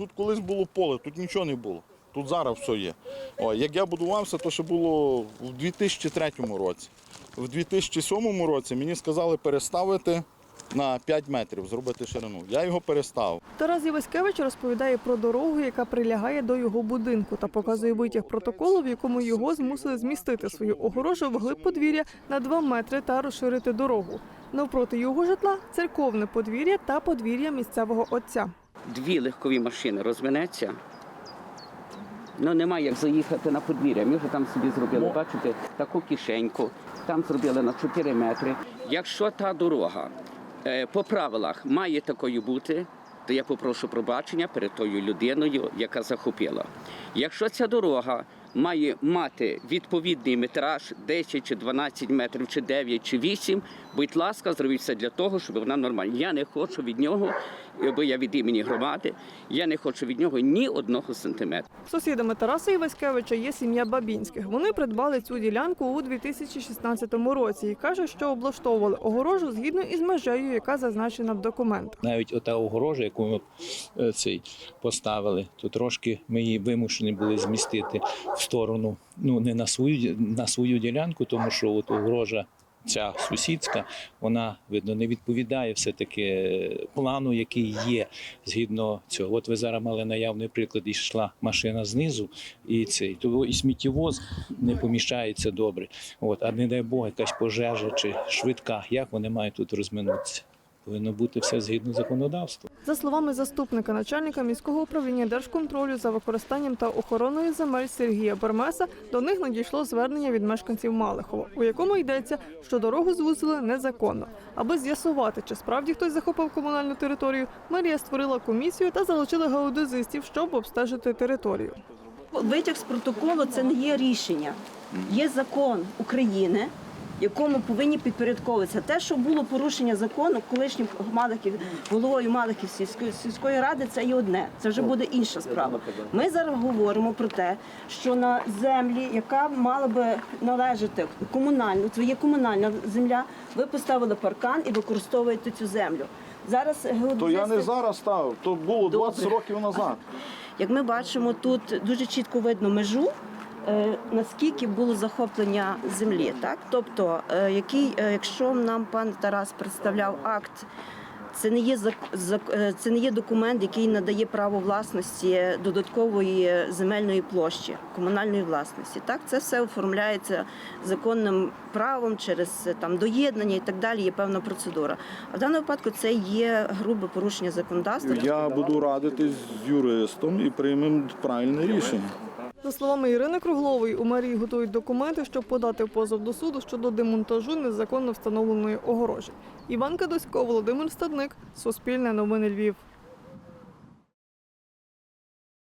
тут колись було поле, тут нічого не було. Тут зараз все є. О, як я будувався, то ще було в 2003 році. В 2007 році мені сказали переставити на 5 метрів, зробити ширину. Я його переставив. Тарас Єваськевич розповідає про дорогу, яка прилягає до його будинку, та показує витяг протоколу, в якому його змусили змістити свою огорожу вглиб подвір'я на 2 метри та розширити дорогу. Навпроти його житла церковне подвір'я та подвір'я місцевого отця. Дві легкові машини розминеться. Ну немає як заїхати на подвір'я. Ми вже там собі зробили, бачите, таку кишеньку, там зробили на 4 метри. Якщо та дорога е, по правилах має такою бути, то я попрошу пробачення перед тою людиною, яка захопила. Якщо ця дорога має мати відповідний метраж 10 чи 12 метрів, чи 9, чи 8, будь ласка, зробіть все для того, щоб вона нормальна. Я не хочу від нього, бо я від імені громади, я не хочу від нього ні одного сантиметра. Сусідами Тараса Іваськевича є сім'я Бабінських. Вони придбали цю ділянку у 2016 році і кажуть, що облаштовували огорожу згідно із межею, яка зазначена в документах. Навіть ота огорожа, яку ми е, цей поставили, то трошки ми її вимушені були змістити сторону, ну не на свою на свою ділянку, тому що от огорожа. Ця сусідська, вона видно не відповідає все-таки е, плану, який є згідно цього. От ви зараз мали наявний приклад, йшла машина знизу, і цей то і сміттєвоз не поміщається добре. От, а не дай Бог, якась пожежа чи швидка, як вони мають тут розминутися? Повинно бути все згідно законодавства. За словами заступника начальника міського управління держконтролю за використанням та охороною земель Сергія Бермеса, до них надійшло звернення від мешканців Малихова, у якому йдеться, що дорогу звузили незаконно. Аби з'ясувати, чи справді хтось захопив комунальну територію, мерія створила комісію та залучила геодезистів, щоб обстежити територію. Витяг з протоколу це не є рішення. Є закон України, якому повинні підпорядковуватися. Те, що було порушення закону колишнім Малихів, головою Малихів сільської, сільської ради, це є одне. Це вже буде інша справа. Ми зараз говоримо про те, що на землі, яка мала би належати комунальну, це є комунальна земля, ви поставили паркан і використовуєте цю землю. Зараз То я не зараз ставив, то було 20 Добре. років назад. як ми бачимо, тут дуже чітко видно межу. Е, Наскільки було захоплення землі, так тобто, е, який, е, якщо нам пан Тарас представляв акт, це не є це не є документ, який надає право власності додаткової земельної площі комунальної власності. Так, це все оформляється законним правом через там доєднання і так далі. Є певна процедура. А в даному випадку це є грубе порушення законодавства. Я буду радитись з юристом і приймемо правильне рішення. За словами Ірини Круглової, у мерії готують документи, щоб подати позов до суду щодо демонтажу незаконно встановленої огорожі. Іван Кадосько, Володимир Стадник, Суспільне новини Львів.